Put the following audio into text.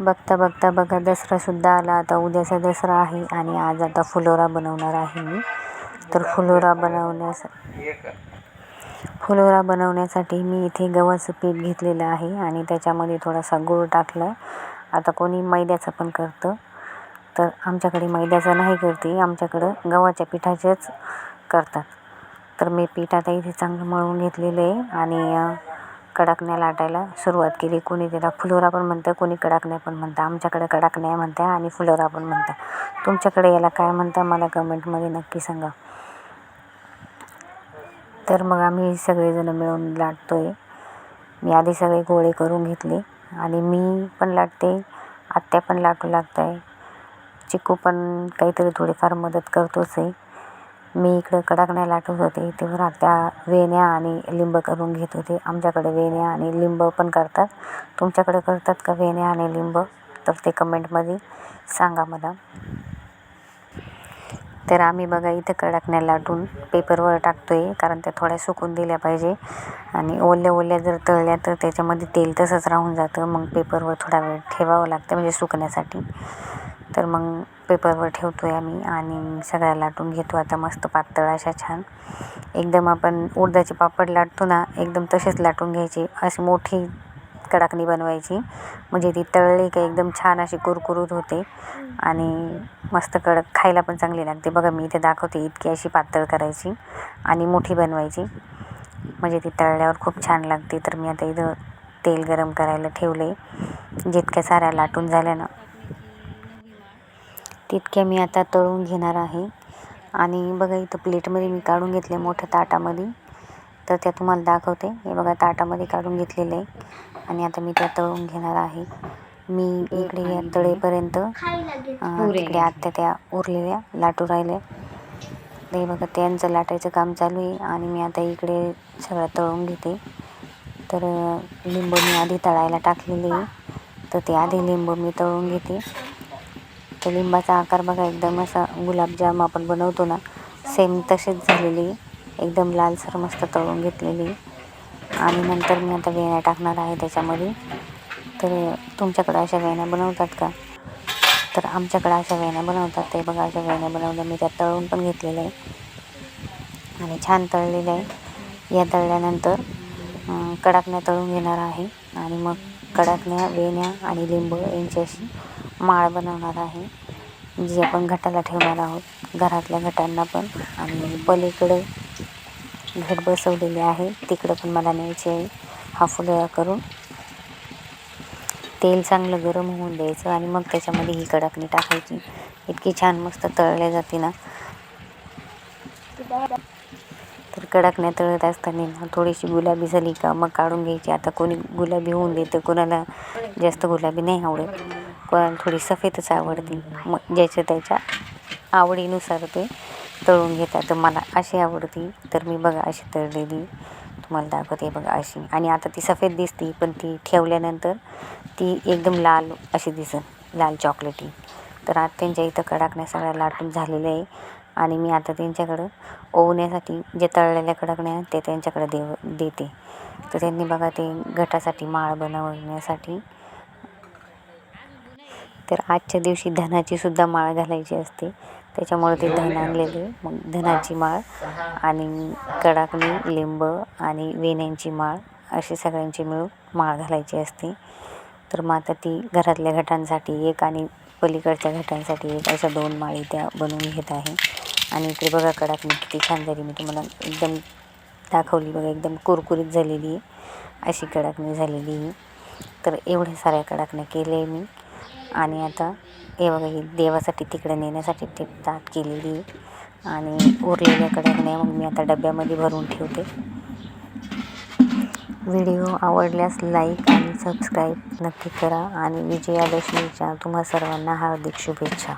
बघता बघता बघा दसरासुद्धा आला. आता उद्याचा दसरा आहे आणि आज आता फुलोरा बनवणार आहे मी. तर फुलोरा बनवण्यास फुलोरा बनवण्यासाठी मी इथे गव्हाचं पीठ घेतलेलं आहे आणि त्याच्यामध्ये थोडासा गूळ टाकला. आहे आता कोणी मैद्याचं पण करतं. तर आमच्याकडे मैद्याचं नाही करते. आमच्याकडं गव्हाच्या पिठाचेच करतात. तर मी पीठ आता इथे चांगलं मळून घेतलेलं आहे आणि कडाकण्या लाटायला सुरुवात केली. कोणी त्याला फुलोरा पण म्हणतं कोणी कडाकण्या पण म्हणतं. आमच्याकडे कडाकण्या म्हणत्या आणि फुलोरा पण म्हणतात तुमच्याकडे याला काय म्हणता मला कमेंटमध्ये नक्की सांगा. तर मग आम्ही सगळेजणं मिळून लाटतो आहे मी आधी सगळे गोळे करून घेतले आणि मी पण लाटते आत्या पण लाटू लागत आहे चिकू पण काहीतरी थोडीफार मदत करतोच आहे. मी इकडं कडाकण्या लाटत होते. तेव्हा त्या वेण्या आणि लिंब करून घेत होते. आमच्याकडे वेण्या आणि लिंब पण करतात. तुमच्याकडे करतात का वेण्या आणि लिंब? तर ते कमेंटमध्ये सांगा मला. तर आम्ही बघा इथं कडाकण्या लाटून पेपरवर टाकतो आहे कारण त्या थोड्या सुकून दिल्या पाहिजे. आणि ओल्या ओल्या जर तळल्या तर त्याच्यामध्ये तेल तसंच राहून जातं. मग पेपरवर थोडा वेळ ठेवावं लागतं म्हणजे सुकण्यासाठी. तर मग पेपरवर ठेवतो आहे आम्ही आणि सगळ्या लाटून घेतो. आता मस्त पातळ अशा छान. एकदम आपण उडदाचे पापड लाटतो ना एकदम तसेच लाटून घ्यायचे. अशी मोठी कडाकणी बनवायची. म्हणजे ती तळली का एकदम छान अशी कुरकुरीत होते. आणि मस्त कडक खायला पण चांगली लागते. बघा मी इथे दाखवते इतकी अशी पातळ करायची आणि मोठी बनवायची. म्हणजे ती तळल्यावर खूप छान लागते. तर मी आता इथं तेल गरम करायला ठेवले जितक्या साऱ्या लाटून झाल्या ना तितक्या मी आता तळून घेणार आहे. आणि बघा इथं प्लेटमध्ये मी काढून घेतले मोठ्या ताटामध्ये. तर त्या तुम्हाला दाखवते. हे बघा ताटामध्ये काढून घेतलेलं आहे. आणि आता मी त्या तळून घेणार आहे. मी इकडे या तळेपर्यंत तिकडे आत्या त्या उरलेल्या लाटू राहिल्या. ते बघा त्यांचं लाटायचं काम चालू आहे. आणि मी आता इकडे सगळं तळून घेते. तर लिंब मी आधी तळायला टाकलेले आहे. तर ते आधी लिंब मी तळून घेते. तर लिंबाचा आकार बघा एकदम असा गुलाबजाम आपण बनवतो ना सेम तसेच झालेली. एकदम लालसर मस्त तळून घेतलेली. आणि नंतर मी आता वेण्या टाकणार आहे त्याच्यामध्ये. तर तुमच्याकडं अशा वेण्या बनवतात का? तर आमच्याकडं अशा वेण्या बनवतात. ते बघा अशा वेण्या बनवल्या मी त्या तळून पण घेतलेलं आहे. आणि छान तळलेलं आहे. या तळल्यानंतर कडाकण्या तळून घेणार आहे. आणि मग कडाकण्या वेण्या आणि लिंबू यांची अशी माळ बनवणार आहे जी आपण घटाला ठेवणार आहोत. घरातल्या घटांना पण. आणि पलीकडं घट बसवलेले आहे. तिकडं पण मला न्यायचे आहे. हा फुलोळा करून. तेल चांगलं गरम होऊन द्यायचं आणि मग त्याच्यामध्ये ही कडाकणी टाकायची. इतकी छान मस्त तळल्या जाते ना. तर कडाकण्या तळत असताना थोडीशी गुलाबी झाली का मग काढून घ्यायची. आता कोणी गुलाबी होऊन देतं कोणाला जास्त गुलाबी नाही आवडत. कोणाला थोडी सफेदच आवडते. मग ज्याच्या त्याच्या आवडीनुसार ते तळून घेतात. तर मला अशी आवडती. तर मी बघा अशी तळलेली. तुम्हाला दाखवते बघा अशी. आणि आता ती सफेद दिसते पण ती ठेवल्यानंतर ती एकदम लाल अशी दिसत लाल चॉकलेटी. तर आता त्यांच्या इथं कडाकण्या सगळ्या लाटून झालेल्या आहे. आणि मी आता त्यांच्याकडं ओवण्यासाठी जे तळलेल्या कडकण्या ते त्यांच्याकडे देव देते. तर त्यांनी बघा ते घटासाठी माळ बनवण्यासाठी तर आजच्या दिवशी धनाची सुद्धा माळ घालायची असते. त्याच्यामुळे ते धन आणलेले मग धनाची माळ आणि कडाकणी लिंब आणि वेण्यांची माळ अशी सगळ्यांची मिळून माळ घालायची असते. तर मग आता ती घरातल्या घटांसाठी एक आणि पलीकडच्या घटांसाठी एक अशा दोन माळी त्या बनवून घेत आहे. आणि इकडे बघा कडाकणी किती छान झाली. मी तुम्हाला एकदम दाखवली बघा एकदम कुरकुरीत झालेली आहे. अशी कडाकणी झालेली आहे. तर एवढ्या साऱ्या कडाकण्या केल्या आहे मी. आणि आता हे बघा ही देवासाठी तिकडे नेण्यासाठी ते ताट केलेली आहे. आणि उरलेल्या कडाकण्या मग मी आता डब्यामध्ये भरून ठेवते. व्हिडिओ आवडल्यास लाईक आणि सबस्क्राईब नक्की करा. आणि विजयादशमीच्या तुम्हा सर्वांना हार्दिक शुभेच्छा.